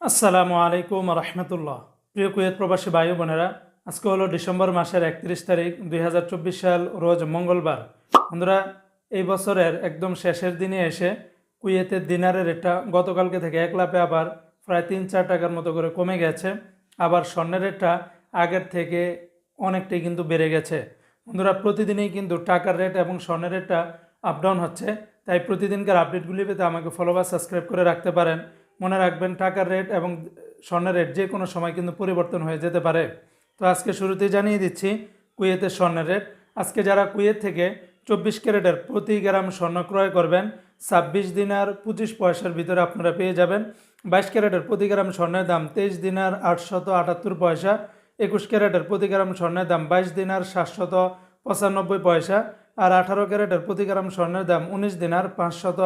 আসসালামু আলাইকুম রহমতুল্লাহ। প্রিয় কুয়েত প্রবাসী ও বোনেরা, আজকে হলো ডিসেম্বর মাসের একত্রিশ তারিখ দুই হাজার চব্বিশ সাল, রোজ মঙ্গলবার। বন্ধুরা, এই বছরের একদম শেষের দিনে এসে কুয়েতের দিনারের রেটটা গতকালকে থেকে এক লাপে আবার প্রায় তিন চার টাকার মতো করে কমে গেছে। আবার স্বর্ণের রেটটা আগের থেকে অনেকটাই কিন্তু বেড়ে গেছে। বন্ধুরা, প্রতিদিনই কিন্তু টাকার রেট এবং স্বর্ণের রেটটা আপ ডাউন হচ্ছে। তাই প্রতিদিনকার আপডেটগুলি পেতে আমাকে ফলো বা সাবস্ক্রাইব করে রাখতে পারেন। মনে রাখবেন, টাকার রেট এবং স্বর্ণের রেট যে কোনো সময় কিন্তু পরিবর্তন হয়ে যেতে পারে। তো আজকে শুরুতেই জানিয়ে দিচ্ছি, কুয়েতের স্বর্ণের রেট আজকে যারা কুয়েত থেকে চব্বিশ ক্যারেটের প্রতি গ্রাম স্বর্ণ ক্রয় করবেন, ছাব্বিশ দিনার পঁচিশ পয়সার ভিতরে আপনারা পেয়ে যাবেন। বাইশ ক্যারেটের প্রতি গ্রাম স্বর্ণের দাম তেইশ দিনার আটশত আটাত্তর পয়সা। একুশ ক্যারেটের প্রতি গ্রাম স্বর্ণের দাম বাইশ দিনার সাতশত পঁচানব্বই পয়সা। আর আঠারো ক্যারেটের প্রতি গ্রাম স্বর্ণের দাম উনিশ দিনার পাঁচশত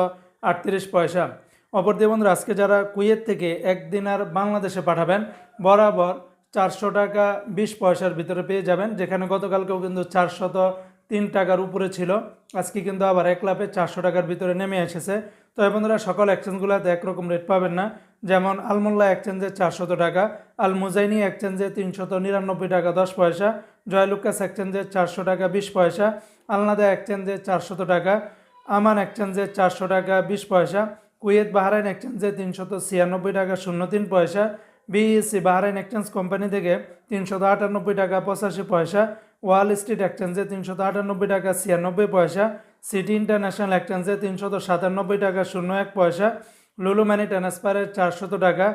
আটত্রিশ পয়সা। অপরদি বন্ধুরা, আজকে যারা কুয়েত থেকে এক দিনার বাংলাদেশে পাঠাবেন, বরাবর চারশো টাকা বিশ পয়সার ভিতরে পেয়ে যাবেন, যেখানে গতকালকেও কিন্তু চারশত তিন টাকার উপরে ছিল। আজকে কিন্তু আবার এক লাফে চারশো টাকার ভিতরে নেমে এসেছে। তো বন্ধুরা, সকল এক্সচেঞ্জগুলোতে একরকম রেট পাবেন না। যেমন আলমোল্লা এক্সচেঞ্জে চারশত টাকা আল মুজাইনি এক্সচেঞ্জে তিনশত নিরানব্বই টাকা দশ পয়সা, জয়লুকাস এক্সচেঞ্জে চারশো টাকা বিশ পয়সা, আলনাদা এক্সচেঞ্জে চারশত টাকা, আমান এক্সচেঞ্জে চারশো টাকা বিশ পয়সা কুয়েত বাহরাইন এক্সচেঞ্জে তিনশত ছিয়ানব্বই টাকা শূন্য তিন পয়সা, বিইসি বাহরাইন এক্সচেঞ্জ কোম্পানি থেকে তিনশত আটানব্বই টাকা পঁচাশি পয়সা, ওয়াল স্ট্রিট এক্সচেঞ্জে তিনশত আটানব্বই টাকা ছিয়ানব্বই পয়সা, সিটি ইন্টারন্যাশনাল এক্সচেঞ্জে তিনশত সাতানব্বই টাকা শূন্য এক পয়সা, লুলু মানি ট্রান্সফারের চারশত টাকা,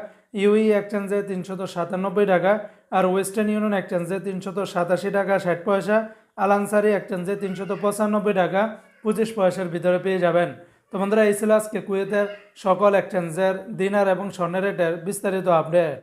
ইউই এক্সচেঞ্জে তিনশত সাতানব্বই টাকা আর ওয়েস্টার্ন ইউনিয়ন এক্সচেঞ্জে তিনশত সাতাশি টাকা ষাট পয়সা, আলানসারি এক্সচেঞ্জে তিনশত পঁচানব্বই টাকা পঁচিশ পয়সার ভিতরে পেয়ে যাবেন। তো বন্ধুরা এই ছিল আজকে কুয়েতের সকল এক্সচেঞ্জের দিনার এবং স্বর্ণের রেটের বিস্তারিত আপডেট